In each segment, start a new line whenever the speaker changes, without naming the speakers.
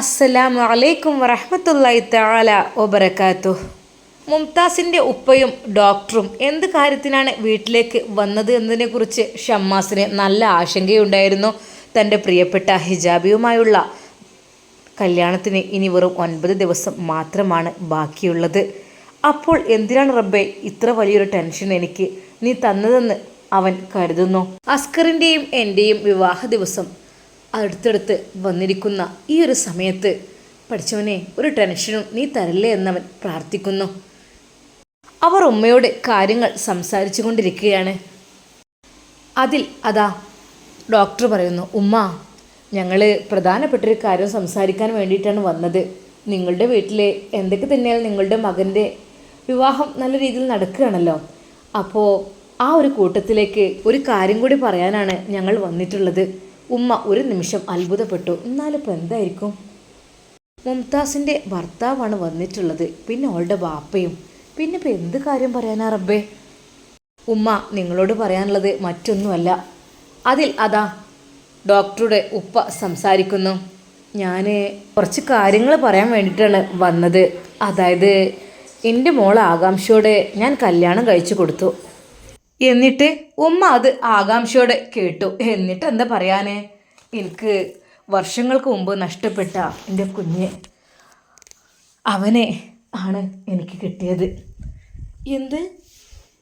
അസ്സലാമു അലൈക്കും വറഹമത്തല്ലായി തആല വബറകാതുഹു. മുംതാസിന്റെ ഉപ്പയും ഡോക്ടറും എന്ത് കാര്യത്തിനാണ് വീട്ടിലേക്ക് വന്നത് എന്നതിനെക്കുറിച്ച് ഷമ്മാസിന് നല്ല ആശങ്കയുണ്ടായിരുന്നു. തന്റെ പ്രിയപ്പെട്ട ഹിജാബിയുമായുള്ള കല്യാണത്തിന് ഇനി വെറും ഒൻപത് ദിവസം മാത്രമാണ് ബാക്കിയുള്ളത്. അപ്പോൾ എന്തിനാണ് റബ്ബെ ഇത്ര വലിയൊരു ടെൻഷൻ എനിക്ക് നീ തന്നതെന്ന് അവൻ കരുതുന്നു. അസ്കറിന്റെയും എന്റെയും വിവാഹ ദിവസം അടുത്തടുത്ത് വന്നിരിക്കുന്ന ഈ ഒരു സമയത്ത് പഠിച്ചവനെ ഒരു ടെൻഷനും നീ തരല്ലേ എന്നവൻ പ്രാർത്ഥിക്കുന്നു. അവർ ഉമ്മയോട് കാര്യങ്ങൾ സംസാരിച്ചു കൊണ്ടിരിക്കുകയാണ് അതിൽ അതാ ഡോക്ടർ പറയുന്നു ഉമ്മ ഞങ്ങൾ പ്രധാനപ്പെട്ടൊരു കാര്യം സംസാരിക്കാൻ വേണ്ടിയിട്ടാണ് വന്നത്. നിങ്ങളുടെ വീട്ടിൽ എന്തൊക്കെ തന്നെയാലും നിങ്ങളുടെ മകന്റെ വിവാഹം നല്ല രീതിയിൽ നടക്കുകയാണല്ലോ. അപ്പോൾ ആ ഒരു കൂട്ടത്തിലേക്ക് ഒരു കാര്യം കൂടി പറയാനാണ് ഞങ്ങൾ വന്നിട്ടുള്ളത്. ഉമ്മ ഒരു നിമിഷം അത്ഭുതപ്പെട്ടു. എന്നാലിപ്പോൾ എന്തായിരിക്കും? മുംതാസിന്റെ ഭർത്താവാണ് വന്നിട്ടുള്ളത്. പിന്നെ അവളുടെ ബാപ്പയും പിന്നെ ഇപ്പം എന്ത് കാര്യം പറയാനാ റബ്ബേ? ഉമ്മ നിങ്ങളോട് പറയാനുള്ളത് മറ്റൊന്നുമല്ല. അതിൽ അതാ ഡോക്ടറുടെ ഉപ്പ സംസാരിക്കുന്നു. ഞാൻ കുറച്ച് കാര്യങ്ങൾ പറയാൻ വേണ്ടിയിട്ടാണ് വന്നത്. അതായത് എന്റെ മോൾ ആകാംക്ഷയോടെ ഞാൻ കല്യാണം കഴിച്ചു കൊടുത്തു. എന്നിട്ട് ഉമ്മ അത് ആകാംക്ഷയോടെ കേട്ടു. എന്നിട്ട് എന്താ പറയാന്? എനിക്ക് വർഷങ്ങൾക്ക് മുമ്പ് നഷ്ടപ്പെട്ട എന്റെ കുഞ്ഞ് അവനെ ആണ് എനിക്ക് കിട്ടിയത്. എന്ത്?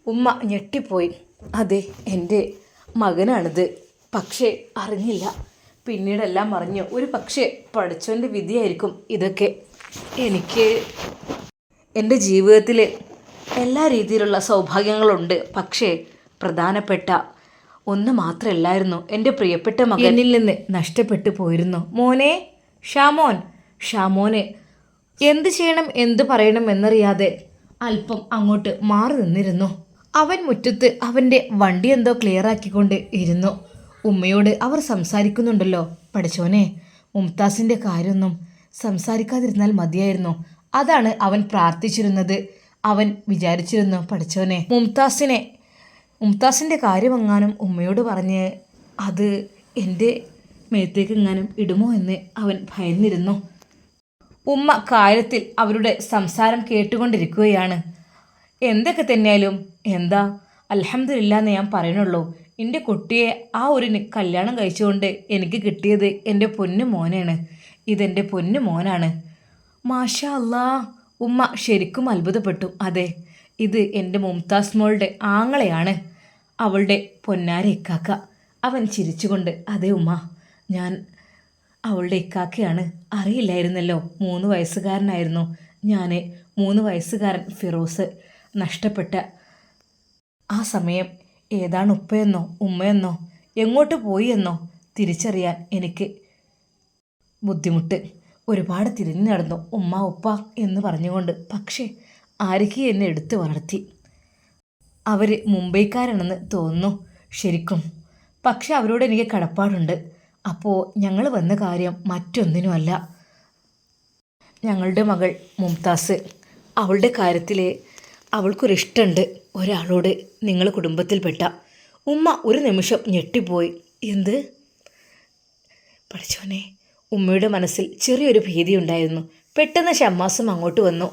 ഉമ്മ ഞെട്ടിപ്പോയി. അതെ എന്റെ മകനാണിത്. പക്ഷേ അറിഞ്ഞില്ല. പിന്നീടെല്ലാം അറിഞ്ഞു. ഒരു പക്ഷേ പഠിച്ചവന്റെ വിധിയായിരിക്കും ഇതൊക്കെ. എനിക്ക് എന്റെ ജീവിതത്തിൽ എല്ലാ രീതിയിലുള്ള സൗഭാഗ്യങ്ങളുണ്ട്. പക്ഷേ പ്രധാനപ്പെട്ട ഒന്ന് മാത്രമല്ലായിരുന്നു എന്റെ പ്രിയപ്പെട്ട മകൻ. നിന്ന് നഷ്ടപ്പെട്ടു പോയിരുന്നു. മോനെ ഷാമോൻ. ഷാമോനെ എന്ത് ചെയ്യണം എന്ത് പറയണം എന്നറിയാതെ അല്പം അങ്ങോട്ട് മാറി നിന്നിരുന്നു. അവൻ മുറ്റത്ത് അവന്റെ വണ്ടി എന്തോ ക്ലിയർ ആക്കിക്കൊണ്ട് ഇരുന്നു. ഉമ്മയോട് അവർ സംസാരിക്കുന്നുണ്ടല്ലോ. പഠിച്ചോനെ മുംതാസിന്റെ കാര്യമൊന്നും സംസാരിക്കാതിരുന്നാൽ മതിയായിരുന്നു. അതാണ് അവൻ പ്രാർത്ഥിച്ചിരുന്നത്. അവൻ വിചാരിച്ചിരുന്നു പഠിച്ചവനെ. മുംതാസിനെ മുംതാസിന്റെ കാര്യമെങ്ങാനും ഉമ്മയോട് പറഞ്ഞ് അത് എന്റെ മേത്തേക്ക് എങ്ങാനും ഇടുമോ എന്ന് അവൻ ഭയന്നിരുന്നു. ഉമ്മ കാര്യത്തിൽ അവരുടെ സംസാരം കേട്ടുകൊണ്ടിരിക്കുകയാണ്. എന്തൊക്കെ തന്നെയാലും എന്താ? അലഹമില്ല എന്ന് ഞാൻ പറയണുള്ളൂ. എന്റെ കുട്ടിയെ ആ ഒരു കല്യാണം കഴിച്ചുകൊണ്ട് എനിക്ക് കിട്ടിയത് എന്റെ പൊന്നു മോനാണ്. ഇതെന്റെ പൊന്നു മോനാണ്. മാഷാ അല്ലാ ഉമ്മ ശരിക്കും അത്ഭുതപ്പെട്ടു. അതെ ഇത് എന്റെ മുംതാസ് മോളുടെ ആങ്ങളെയാണ്. അവളുടെ പൊന്നാര ഇക്കാക്ക അവൻ ചിരിച്ചുകൊണ്ട് അതെ ഉമ്മ ഞാൻ അവളുടെ ഇക്കാക്കയാണ് അറിയില്ലായിരുന്നല്ലോ മൂന്ന് വയസ്സുകാരനായിരുന്നു. ഞാൻ മൂന്ന് വയസ്സുകാരൻ ഫിറോസ്. നഷ്ടപ്പെട്ട ആ സമയം ഏതാണ് ഉപ്പയെന്നോ ഉമ്മയെന്നോ? എങ്ങോട്ട് പോയി എന്നോ? തിരിച്ചറിയാൻ എനിക്ക് ബുദ്ധിമുട്ട്. ഒരുപാട് തിരിഞ്ഞു നടന്നു ഉമ്മ ഉപ്പ എന്ന് പറഞ്ഞുകൊണ്ട്. പക്ഷേ ആരൊക്കെ എന്നെ എടുത്തു വളർത്തി? അവർ മുംബൈക്കാരാണെന്ന് തോന്നുന്നു ശരിക്കും. പക്ഷെ അവരോട് എനിക്ക് കടപ്പാടുണ്ട്. അപ്പോൾ ഞങ്ങൾ വന്ന കാര്യം മറ്റൊന്നിനുമല്ല. ഞങ്ങളുടെ മകൾ മുംതാസ് അവളുടെ കാര്യത്തിൽ അവൾക്കൊരിഷ്ടമുണ്ട് ഒരാളോട് നിങ്ങൾ കുടുംബത്തിൽപ്പെട്ട. ഉമ്മ ഒരു നിമിഷം ഞെട്ടിപ്പോയി. എന്ത്? പഠിച്ചോനെ ഉമ്മയുടെ മനസ്സിൽ ചെറിയൊരു ഭീതിയുണ്ടായിരുന്നു പെട്ടെന്ന് ഷമ്മാസും അങ്ങോട്ട് വന്നു.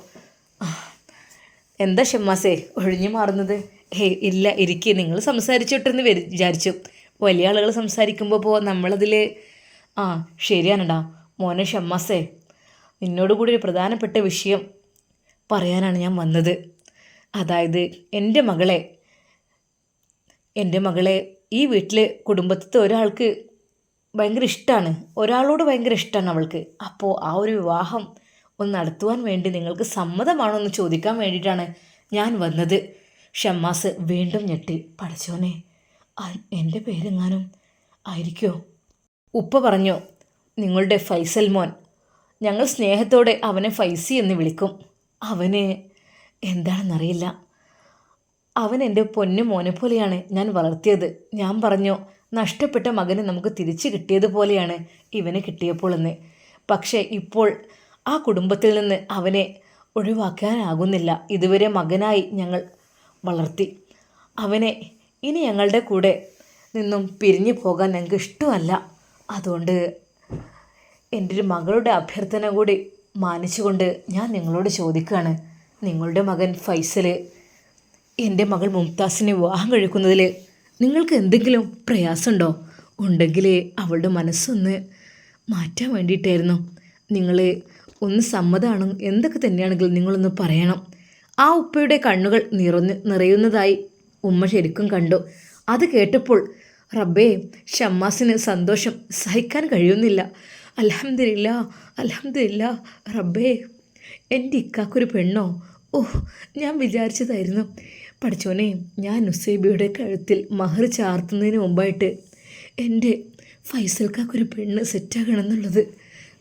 എന്താ ഷമ്മാസേ ഒഴിഞ്ഞു മാറുന്നത്? ഹേ ഇല്ല ഇരിക്കുക നിങ്ങൾ സംസാരിച്ചോട്ടെന്ന് വിചാരിച്ചു. വലിയ ആളുകൾ സംസാരിക്കുമ്പോൾ പോ നമ്മളതിൽ ആ ശരിയാണടാ മോനെ ഷമ്മാസേ നിന്നോട് കൂടി ഒരു പ്രധാനപ്പെട്ട വിഷയം പറയാനാണ് ഞാൻ വന്നത്. അതായത് എന്റെ മകളെ എന്റെ മകളെ ഈ വീട്ടിലെ കുടുംബത്തിലത്തെ ഒരാൾക്ക് ഭയങ്കര ഇഷ്ടമാണ് ഒരാളോട് ഭയങ്കര ഇഷ്ടമാണ് അവൾക്ക്. അപ്പോൾ ആ ഒരു വിവാഹം ഒന്ന് നടത്തുവാൻ വേണ്ടി നിങ്ങൾക്ക് സമ്മതമാണോ എന്ന് ചോദിക്കാൻ വേണ്ടിയിട്ടാണ് ഞാൻ വന്നത്. ഷമ്മാസ് വീണ്ടും ഞെട്ടി. പഠിച്ചോനെ എന്റെ പേരെങ്ങാനും ആയിരിക്കോ? ഉപ്പ പറഞ്ഞു നിങ്ങളുടെ ഫൈസൽ മോൻ. ഞങ്ങൾ സ്നേഹത്തോടെ അവനെ ഫൈസി എന്ന് വിളിക്കും. അവന് എന്താണെന്നറിയില്ല. അവൻ എന്റെ പൊന്നു മോനെ പോലെയാണ് ഞാൻ വളർത്തിയത്. ഞാൻ പറഞ്ഞു നഷ്ടപ്പെട്ട മകന് നമുക്ക് തിരിച്ചു കിട്ടിയതുപോലെയാണ് ഇവന് കിട്ടിയപ്പോൾ എന്ന്. പക്ഷേ ഇപ്പോൾ ആ കുടുംബത്തിൽ നിന്ന് അവനെ ഒഴിവാക്കാനാകുന്നില്ല. ഇതുവരെ മകനായി ഞങ്ങൾ വളർത്തി. അവനെ ഇനി ഞങ്ങളുടെ കൂടെ നിന്നും പിരിഞ്ഞു പോകാൻ ഞങ്ങൾക്ക് ഇഷ്ടമല്ല. അതുകൊണ്ട് എന്റെ ഒരു മകളുടെ അഭ്യർത്ഥന കൂടി മാനിച്ചുകൊണ്ട് ഞാൻ നിങ്ങളോട് ചോദിക്കുകയാണ്. നിങ്ങളുടെ മകൻ ഫൈസൽ എന്റെ മകൾ മുംതാസിനെ വിവാഹം കഴിക്കുന്നതിൽ നിങ്ങൾക്ക് എന്തെങ്കിലും പ്രയാസമുണ്ടോ? ഉണ്ടെങ്കിൽ അവളുടെ മനസ്സൊന്ന് മാറ്റാൻ വേണ്ടിയിട്ടായിരുന്നു. നിങ്ങൾ ഒന്ന് സമ്മതമാണ്? എന്തൊക്കെ തന്നെയാണെങ്കിലും നിങ്ങളൊന്ന് പറയണം. ആ ഉപ്പയുടെ കണ്ണുകൾ നിറഞ്ഞ് നിറയുന്നതായി ഉമ്മ ശരിക്കും കണ്ടു. അത് കേട്ടപ്പോൾ റബ്ബേ ഷമ്മാസിന് സന്തോഷം. സഹിക്കാൻ കഴിയുന്നില്ല. അലഹമില്ല അലഹമില്ല റബ്ബേ എന്റെ ഇക്കാക്കൊരു പെണ്ണോ? ഓ ഞാൻ വിചാരിച്ചതായിരുന്നു. പഠിച്ചോനെ ഞാൻ നുസൈബിയുടെ കഴുത്തിൽ മഹർ ചാർത്തുന്നതിന് മുമ്പായിട്ട് എന്റെ ഫൈസൽക്കാക്കൊരു പെണ്ണ് സെറ്റാകണം എന്നുള്ളത്.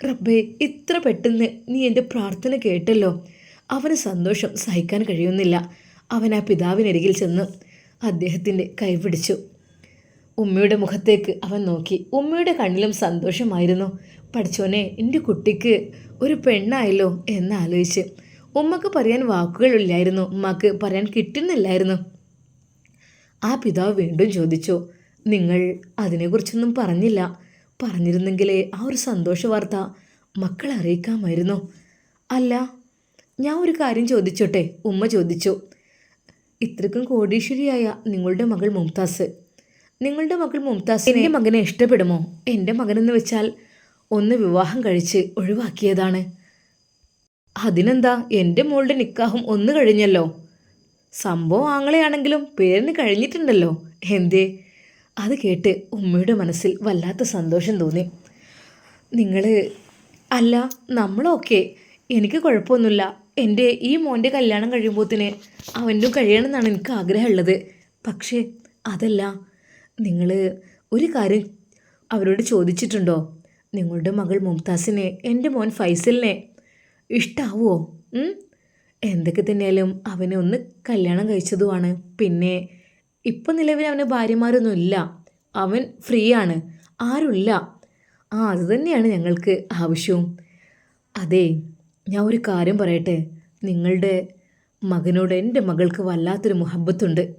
റബ്ബേ ഇത്ര പെട്ടെന്ന് നീ എന്റെ പ്രാർത്ഥന കേട്ടല്ലോ. അവന് സന്തോഷം സഹിക്കാൻ കഴിയുന്നില്ല. അവൻ ആ പിതാവിനരികിൽ ചെന്ന് അദ്ദേഹത്തിന്റെ കൈപിടിച്ചു ഉമ്മയുടെ മുഖത്തേക്ക് അവൻ നോക്കി. ഉമ്മയുടെ കണ്ണിലും സന്തോഷമായിരുന്നു. പഠിച്ചോനെ എന്റെ കുട്ടിക്ക് ഒരു പെണ്ണായല്ലോ എന്നാലോചിച്ച് ഉമ്മക്ക് പറയാൻ വാക്കുകളില്ലായിരുന്നു. ഉമ്മക്ക് പറയാൻ കിട്ടുന്നില്ലായിരുന്നു. ആ പിതാവ് വീണ്ടും ചോദിച്ചു നിങ്ങൾ അതിനെക്കുറിച്ചൊന്നും പറഞ്ഞില്ല. പറഞ്ഞിരുന്നെങ്കിലേ ആ ഒരു സന്തോഷ വാർത്ത മക്കളെ അറിയിക്കാമായിരുന്നു. അല്ല ഞാൻ ഒരു കാര്യം ചോദിച്ചോട്ടെ ഉമ്മ ചോദിച്ചു. ഇത്രക്കും കോടീശ്വരിയായ നിങ്ങളുടെ മകൾ മുംതാസ്. നിങ്ങളുടെ മകൾ മുംതാസ് എന്റെ മകനെ ഇഷ്ടപ്പെടുമോ? എന്റെ മകനെന്ന് വെച്ചാൽ ഒന്ന് വിവാഹം കഴിച്ച് ഒഴിവാക്കിയതാണ്. അതിനെന്താ? എന്റെ മോളുടെ നിക്കാഹും ഒന്ന് കഴിഞ്ഞല്ലോ. സംഭവം ആങ്ങളെയാണെങ്കിലും പേരിന് കഴിഞ്ഞിട്ടുണ്ടല്ലോ. എന്തേ? അത് കേട്ട് ഉമ്മയുടെ മനസ്സിൽ വല്ലാത്ത സന്തോഷം തോന്നി. നിങ്ങൾ അല്ല നമ്മളൊക്കെ എനിക്ക് കുഴപ്പമൊന്നുമില്ല. എന്റെ ഈ മോന്റെ കല്യാണം കഴിയുമ്പോത്തിന് അവന്റെ കഴിയണം എന്നാണ് എനിക്ക് ആഗ്രഹമുള്ളത്. പക്ഷേ അതല്ല. നിങ്ങൾ ഒരു കാര്യം അവരോട് ചോദിച്ചിട്ടുണ്ടോ? നിങ്ങളുടെ മകൾ മുംതാസിനെ എന്റെ മോൻ ഫൈസലിനെ ഇഷ്ടാവോ? എന്തൊക്കെ തന്നെയാലും അവനെ ഒന്ന് കല്യാണം കഴിച്ചതുമാണ്. പിന്നെ ഇപ്പം നിലവിൽ അവന് ഭാര്യമാരൊന്നും ഇല്ല. അവൻ ഫ്രീ ആണ്. ആരുമില്ല. ആ അത് തന്നെയാണ് ഞങ്ങൾക്ക് ആവശ്യവും. അതെ ഞാൻ ഒരു കാര്യം പറയട്ടെ. നിങ്ങളുടെ മകനോട് എന്റെ മകൾക്ക് വല്ലാത്തൊരു മുഹബത്തുണ്ട്.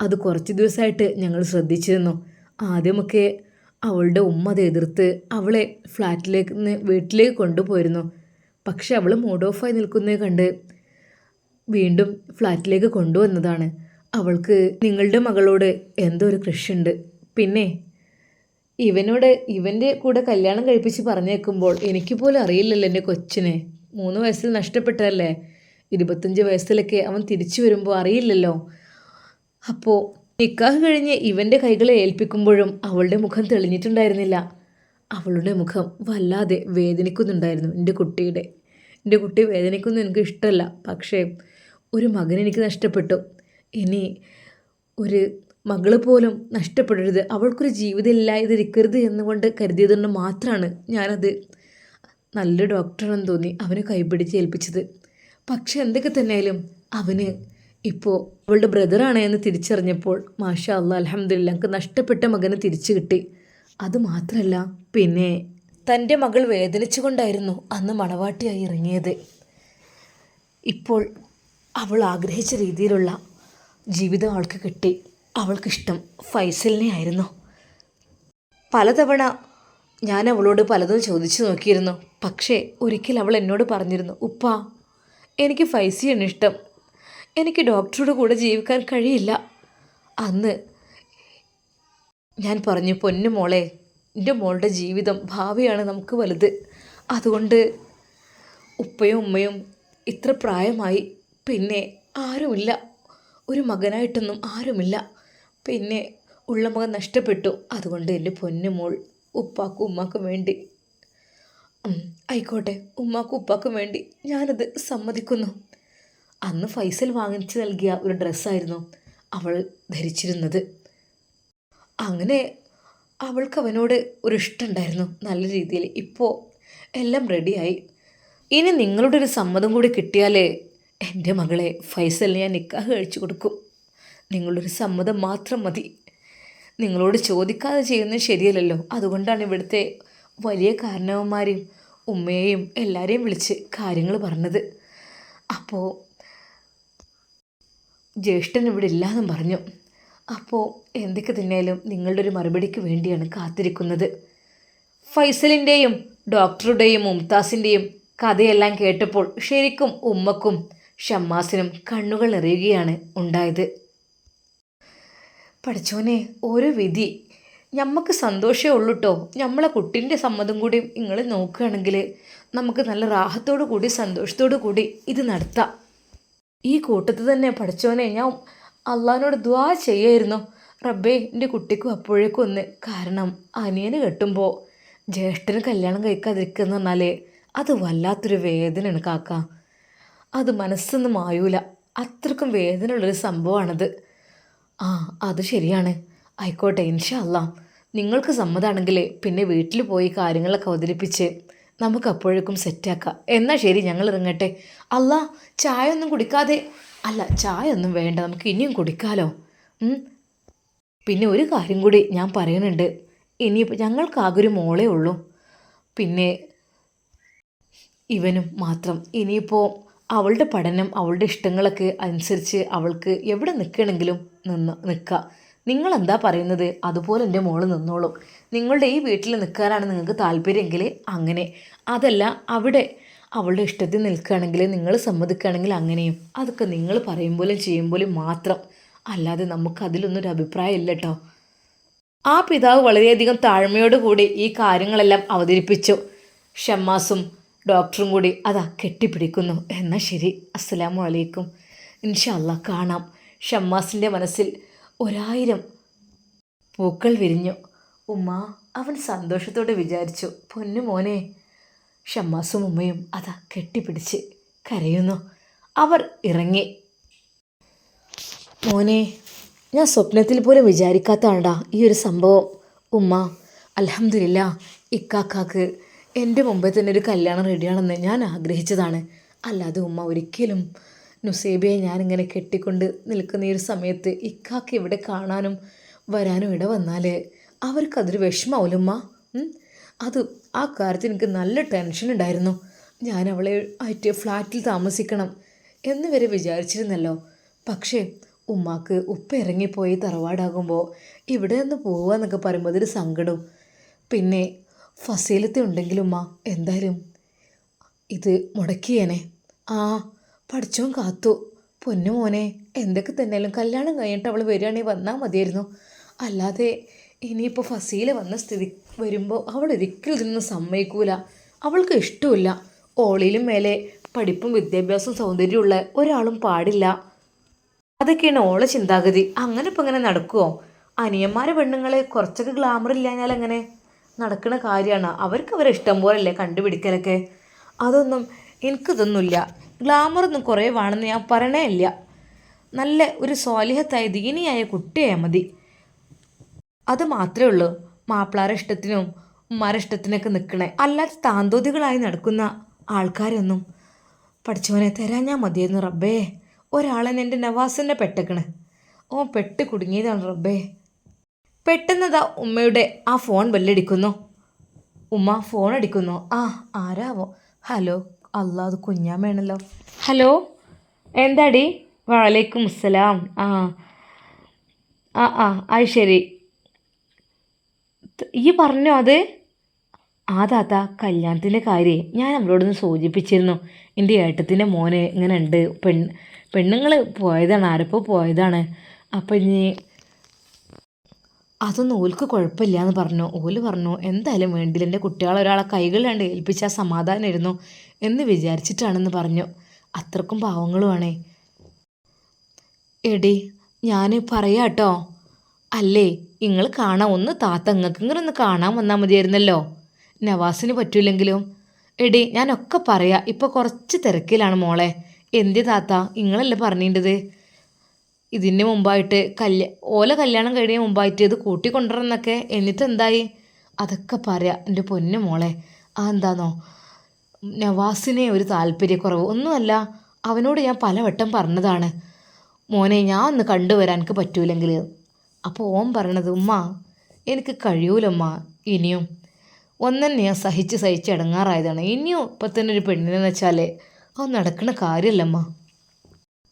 അത് കുറച്ച് ദിവസമായിട്ട് ഞങ്ങൾ ശ്രദ്ധിച്ചിരുന്നു. ആദ്യമൊക്കെ അവളുടെ ഉമ്മ എതിർത്ത് അവളെ ഫ്ലാറ്റിലേക്ക് വീട്ടിലേക്ക് കൊണ്ടുപോയിരുന്നു. പക്ഷെ അവൾ മൂഡ് ഓഫായി നിൽക്കുന്നത് കണ്ട് വീണ്ടും ഫ്ലാറ്റിലേക്ക് കൊണ്ടുവന്നതാണ്. അവൾക്ക് നിങ്ങളുടെ മകളോട് എന്തോ ഒരു കൃഷിയുണ്ട് പിന്നെ ഇവനോട് ഇവന്റെ കൂടെ കല്യാണം കഴിപ്പിച്ച് പറഞ്ഞേക്കുമ്പോൾ എനിക്ക് പോലും അറിയില്ലല്ലോ എന്റെ കൊച്ചിനെ. മൂന്ന് വയസ്സിൽ നഷ്ടപ്പെട്ടതല്ലേ? ഇരുപത്തഞ്ച് വയസ്സിലൊക്കെ അവൻ തിരിച്ചു വരുമ്പോൾ അറിയില്ലല്ലോ. അപ്പോൾ നിക്കാഹ് കഴിഞ്ഞ് ഇവന്റെ കൈകളെ ഏൽപ്പിക്കുമ്പോഴും അവളുടെ മുഖം തെളിഞ്ഞിട്ടുണ്ടായിരുന്നില്ല. അവളുടെ മുഖം വല്ലാതെ വേദനിക്കുന്നുണ്ടായിരുന്നു എന്റെ കുട്ടിയുടെ. എന്റെ കുട്ടി വേദനിക്കുന്നു എനിക്ക് ഇഷ്ടമല്ല. പക്ഷേ ഒരു മകൻ എനിക്ക് നഷ്ടപ്പെട്ടു. ഇനി ഒരു മകൾ പോലും നഷ്ടപ്പെടരുത്. അവൾക്കൊരു ജീവിതം ഇല്ലാതിരിക്കരുത് എന്നുകൊണ്ട് കരുതിയതുകൊണ്ട് മാത്രമാണ് ഞാനത് നല്ല ഡോക്ടറാണെന്ന് തോന്നി അവനെ കൈപിടിച്ച് ഏൽപ്പിച്ചത്. പക്ഷെ എന്തൊക്കെ തന്നെയാലും അവന് ഇപ്പോൾ അവളുടെ ബ്രദറാണ് എന്ന് തിരിച്ചറിഞ്ഞപ്പോൾ മാഷാ അല്ല അലഹമില്ല എനിക്ക് നഷ്ടപ്പെട്ട മകനെ തിരിച്ചു കിട്ടി. അത് മാത്രല്ല പിന്നെ തന്റെ മകൾ വേദനിച്ചുകൊണ്ടായിരുന്നു അന്ന് മണവാട്ടിയായി ഇറങ്ങിയത്. ഇപ്പോൾ അവൾ ആഗ്രഹിച്ച രീതിയിലുള്ള ജീവിതം അവൾക്ക് കിട്ടി. അവൾക്കിഷ്ടം ഫൈസലിനെ ആയിരുന്നു. പലതവണ ഞാൻ അവളോട് പലതും ചോദിച്ചു നോക്കിയിരുന്നു. പക്ഷേ ഒരിക്കൽ അവൾ എന്നോട് പറഞ്ഞിരുന്നു ഉപ്പ എനിക്ക് ഫൈസിയാണ് ഇഷ്ടം. എനിക്ക് ഡോക്ടറുടെ കൂടെ ജീവിക്കാൻ കഴിയില്ല. അന്ന് ഞാൻ പറഞ്ഞു പൊന്നു മോളെ എന്റെ മോളുടെ ജീവിതം ഭാവിയാണ് നമുക്ക് വലുത്. അതുകൊണ്ട് ഉപ്പയും ഉമ്മയും ഇത്ര പ്രായമായി പിന്നെ ആരുമില്ല. ഒരു മകനായിട്ടൊന്നും ആരുമില്ല. പിന്നെ ഉള്ള മകൻ നഷ്ടപ്പെട്ടു. അതുകൊണ്ട് എന്റെ പൊന്നു മോൾ ഉപ്പാക്കും ഉമ്മാക്കും വേണ്ടി. ആയിക്കോട്ടെ. ഉമ്മാക്കും ഉപ്പാക്കും വേണ്ടി ഞാനത് സമ്മതിക്കുന്നു. അന്ന് ഫൈസൽ വാങ്ങിച്ച് നൽകിയ ഒരു ഡ്രസ്സായിരുന്നു അവൾ ധരിച്ചിരുന്നത്. അങ്ങനെ അവൾക്ക് അവനോട് ഒരു ഇഷ്ടമുണ്ടായിരുന്നു നല്ല രീതിയിൽ. ഇപ്പോൾ എല്ലാം റെഡിയായി. ഇനി നിങ്ങളുടെ ഒരു സമ്മതം കൂടി കിട്ടിയാലേ എന്റെ മകളെ ഫൈസലിന് ഞാൻ നിക്കാഹ് കഴിച്ചു കൊടുക്കും. നിങ്ങളുടെ ഒരു സമ്മതം മാത്രം മതി. നിങ്ങളോട് ചോദിക്കാതെ ചെയ്യുന്നത് ശരിയല്ലല്ലോ. അതുകൊണ്ടാണ് ഇവിടുത്തെ വലിയ കാരണവന്മാരെയും ഉമ്മയെയും എല്ലാവരെയും വിളിച്ച് കാര്യങ്ങൾ പറഞ്ഞത്. അപ്പോൾ ജ്യേഷ്ഠൻ ഇവിടെ ഇല്ലാന്നും പറഞ്ഞു. അപ്പോൾ എന്തൊക്കെ തന്നെയാലും നിങ്ങളുടെ ഒരു മറുപടിക്ക് വേണ്ടിയാണ് കാത്തിരിക്കുന്നത്. ഫൈസലിന്റെയും ഡോക്ടറുടെയും മുംതാസിന്റെയും കഥയെല്ലാം കേട്ടപ്പോൾ ശരിക്കും ഉമ്മക്കും ഷമ്മാസിനും കണ്ണുകൾ നിറയുകയാണ് ഉണ്ടായത്. പഠിച്ചോനെ ഓരോ വിധി. നമുക്ക് സന്തോഷമേ ഉള്ളൂ കേട്ടോ നമ്മളെ കുട്ടീന്റെ സമ്മതം കൂടി നിങ്ങൾ നോക്കുകയാണെങ്കിൽ നമുക്ക് നല്ല റാഹത്തോടു കൂടി സന്തോഷത്തോടു കൂടി ഇത് നടത്താം. ഈ കൂട്ടത്തിൽ തന്നെ പഠിച്ചോനെ ഞാൻ അള്ളഹാനോട് ദ്വാ ചെയ്യായിരുന്നു. റബ്ബേ എന്റെ കുട്ടിക്കും അപ്പോഴേക്കും ഒന്ന് കാരണം അനിയന് കെട്ടുമ്പോൾ ജ്യേഷ്ഠന് കല്യാണം കഴിക്കാതിരിക്കുന്ന പറഞ്ഞാൽ അത് വല്ലാത്തൊരു വേദനയാണ് കാക്ക. അത് മനസ്സൊന്നും മായൂല. അത്രക്കും വേദനയുള്ളൊരു സംഭവമാണത് ആ അത് ശരിയാണ്. ആയിക്കോട്ടെ ഇൻഷാ അല്ലാ നിങ്ങൾക്ക് സമ്മതമാണെങ്കിൽ പിന്നെ വീട്ടിൽ പോയി കാര്യങ്ങളൊക്കെ അവതരിപ്പിച്ച് നമുക്ക് അപ്പോഴേക്കും സെറ്റാക്കാം എന്നാൽ ശരി ഞങ്ങൾ ഇറങ്ങട്ടെ. അല്ല ചായ ഒന്നും കുടിക്കാതെ അല്ല ചായ ഒന്നും വേണ്ട നമുക്ക് ഇനിയും കുടിക്കാലോ. പിന്നെ ഒരു കാര്യം കൂടി ഞാൻ പറയുന്നുണ്ട്. ഇനിയിപ്പോൾ ഞങ്ങൾക്കാകെ ഒരു മോളേ ഉള്ളൂ. പിന്നെ ഇവനും മാത്രം. ഇനിയിപ്പോൾ അവളുടെ പഠനം അവളുടെ ഇഷ്ടങ്ങളൊക്കെ അനുസരിച്ച് അവൾക്ക് എവിടെ നിൽക്കണമെങ്കിലും നിന്ന് നിൽക്കുക നിങ്ങളെന്താ പറയുന്നത്? അതുപോലെ എന്റെ മോൾ നിന്നോളും. നിങ്ങളുടെ ഈ വീട്ടിൽ നിൽക്കാനാണ് നിങ്ങൾക്ക് താല്പര്യമെങ്കിൽ അങ്ങനെ. അതല്ല അവിടെ അവളുടെ ഇഷ്ടത്തിൽ നിൽക്കുകയാണെങ്കിൽ നിങ്ങൾ സമ്മതിക്കുകയാണെങ്കിൽ അങ്ങനെയും. അതൊക്കെ നിങ്ങൾ പറയും പോലും ചെയ്യും പോലും മാത്രം. അല്ലാതെ നമുക്ക് അതിലൊന്നും ഒരു അഭിപ്രായം ഇല്ല കേട്ടോ ആ പിതാവ് വളരെയധികം താഴ്മയോടുകൂടി ഈ കാര്യങ്ങളെല്ലാം അവതരിപ്പിച്ചു. ഷമ്മാസും ഡോക്ടറും കൂടി അതാ കെട്ടിപ്പിടിക്കുന്നു. എന്നാൽ ശരി. അസ്സലാമു അലൈക്കും. ഇൻഷല്ല കാണാം. ഷമ്മാസിന്റെ മനസ്സിൽ ഒരായിരം പൂക്കൾ വിരിഞ്ഞു. ഉമ്മ അവൻ സന്തോഷത്തോടെ വിചാരിച്ചു. പൊന്നു മോനെ ഷമ്മാസും ഉമ്മയും അതാ കെട്ടിപ്പിടിച്ച് കരയുന്നു. അവർ ഇറങ്ങി. മോനെ ഞാൻ സ്വപ്നത്തിൽ പോലും വിചാരിക്കാത്തതാണ്ടാ ഈ ഒരു സംഭവം. ഉമ്മ അലഹമില്ല ഇക്കാക്കാക്ക് എന്റെ മുമ്പേ തന്നെ ഒരു കല്യാണം റെഡിയാണെന്ന് ഞാൻ ആഗ്രഹിച്ചതാണ്. അല്ലാതെ ഉമ്മ ഒരിക്കലും നുസേബിയെ ഞാനിങ്ങനെ കെട്ടിക്കൊണ്ട് നിൽക്കുന്ന ഈ ഒരു സമയത്ത് ഇക്കാക്ക് ഇവിടെ കാണാനും വരാനും ഇട വന്നാൽ അവർക്കതൊരു വിഷമാവില്ലുമ്മ അത് ആ കാര്യത്തിൽ എനിക്ക് നല്ല ടെൻഷൻ ഉണ്ടായിരുന്നു. ഞാൻ അവളെ ആയിട്ട് ഫ്ലാറ്റിൽ താമസിക്കണം എന്ന് വരെ വിചാരിച്ചിരുന്നല്ലോ. പക്ഷേ ഉമ്മാക്ക് ഉപ്പ ഇറങ്ങിപ്പോയി തറവാടാകുമ്പോൾ ഇവിടെ നിന്ന് പോവുക എന്നൊക്കെ പറയുമ്പോൾ അതൊരു സങ്കടവും പിന്നെ ഫസീലത്തെ ഉണ്ടെങ്കിലും ഉമ്മ എന്തായാലും? ഇത് മുടക്കിയേനെ. ആ പഠിച്ചോൻ കാത്തു. പൊന്നു മോനെ എന്തൊക്കെ തന്നെയാലും കല്യാണം കഴിഞ്ഞിട്ട് അവൾ വരികയാണെങ്കിൽ വന്നാൽ മതിയായിരുന്നു. അല്ലാതെ ഇനിയിപ്പോൾ ഫസീല വന്ന സ്ഥിതി വരുമ്പോൾ അവൾ ഒരിക്കലും ഇതിനൊന്നും സമ്മതിക്കൂല. അവൾക്ക് ഇഷ്ടമില്ല ഓളിയിലും മേലെ പഠിപ്പും വിദ്യാഭ്യാസവും സൗന്ദര്യമുള്ള ഒരാളും പാടില്ല. അതൊക്കെയാണ് ഓളെ ചിന്താഗതി. അങ്ങനെ ഇപ്പം ഇങ്ങനെ നടക്കുമോ അനിയന്മാരെ പെണ്ണുങ്ങളെ കുറച്ചൊക്കെ ഗ്ലാമർ ഇല്ലാഞ്ഞാൽ അങ്ങനെ നടക്കുന്ന കാര്യമാണ്. അവർക്ക് അവരെ ഇഷ്ടം പോലല്ലേ കണ്ടുപിടിക്കലൊക്കെ? അതൊന്നും എനിക്കിതൊന്നുമില്ല. ഗ്ലാമറൊന്നും കുറേ വേണമെന്ന് ഞാൻ പറയണേ ഇല്ല. നല്ല ഒരു സ്വാലിഹത്തായ ദീനിയായ കുട്ടിയായാൽ മതി. അത് മാത്രമേ ഉള്ളൂ. മാപ്പിളാരെ ഇഷ്ടത്തിനും ഉമ്മാരെ ഇഷ്ടത്തിനൊക്കെ നിൽക്കണേ അല്ലാതെ താന്തോതികളായി നടക്കുന്ന ആൾക്കാരൊന്നും പഠിച്ചവനെ തരാൻ ഞാൻ മതിയായിരുന്നു റബ്ബേ. ഒരാളെ എന്റെ നവാസിനെ പെട്ടക്കണ്. ഓ പെട്ട് കുടുങ്ങിയതാണ് റബ്ബേ. പെട്ടെന്നതാ ഉമ്മയുടെ ആ ഫോൺ ബെല്ലടിക്കുന്നു. ഉമ്മ ഫോൺ അടിക്കുന്നു. ആ ആരാവോ? ഹലോ അല്ലാത് അത് വേണല്ലോ ഹലോ എന്താടി? വാലേക്കും അസ്സലാം ആ ആ ആ അത് ശരി. ഈ പറഞ്ഞു അത്? ആ താത്ത കല്യാണത്തിന്റെ കാര്യം ഞാൻ അവളോടൊന്ന് സൂചിപ്പിച്ചിരുന്നു. എന്റെ ഏട്ടത്തിന്റെ മോന് ഇങ്ങനെ ഉണ്ട് പെൺ പെണ്ണുങ്ങൾ പോയതാണ് ആരപ്പോൾ പോയതാണ്. അപ്പം ഇനി അതൊന്നും ഓൽക്ക് കുഴപ്പമില്ല എന്ന് പറഞ്ഞു. ഓൽ പറഞ്ഞു എന്തായാലും വേണ്ടില്ല. എന്റെ കുട്ടികളെ ഒരാളെ കൈകളിലാണ്ട് ഏൽപ്പിച്ചാൽ സമാധാനമായിരുന്നു എന്ന് വിചാരിച്ചിട്ടാണെന്ന് പറഞ്ഞു. അത്രക്കും പാവങ്ങളുമാണേ എടി ഞാൻ പറയാട്ടോ. അല്ലേ നിങ്ങൾ കാണാൻ ഒന്ന് താത്ത നിങ്ങൾക്ക് ഇങ്ങനെ ഒന്ന് കാണാൻ വന്നാൽ മതിയായിരുന്നല്ലോ. നവാസിന് പറ്റൂലെങ്കിലും. എടി ഞാനൊക്കെ പറയാം ഇപ്പോൾ കുറച്ച് തിരക്കിലാണ് മോളെ. എന്തി താത്ത നിങ്ങളല്ലേ പറഞ്ഞിട്ടത് ഇതിന് മുമ്പായിട്ട് കല്യ ഓല കല്യാണം കഴിഞ്ഞ മുമ്പായിട്ട് ഇത് കൂട്ടിക്കൊണ്ടുവരന്നൊക്കെ എന്നിട്ട് എന്തായി അതൊക്കെ പറയാം എന്റെ പൊന്നു മോളെ. ആ എന്താന്നോ? നവാസിനെ ഒരു താല്പര്യക്കുറവ്. ഒന്നുമല്ല അവനോട് ഞാൻ പലവട്ടം പറഞ്ഞതാണ്. മോനെ ഞാൻ ഒന്ന് കണ്ടുവരാൻ എനിക്ക് പറ്റൂലെങ്കിൽ അപ്പോൾ ഓം പറയണത് ഉമ്മ എനിക്ക് കഴിയൂലമ്മ ഇനിയും. ഒന്നെന്നെ ഞാൻ സഹിച്ച് സഹിച്ച് ഇടങ്ങാറായതാണ്. ഇനിയും ഇപ്പം തന്നെ ഒരു പെണ്ണിനെന്ന് വെച്ചാൽ അത് നടക്കുന്ന കാര്യമല്ലമ്മ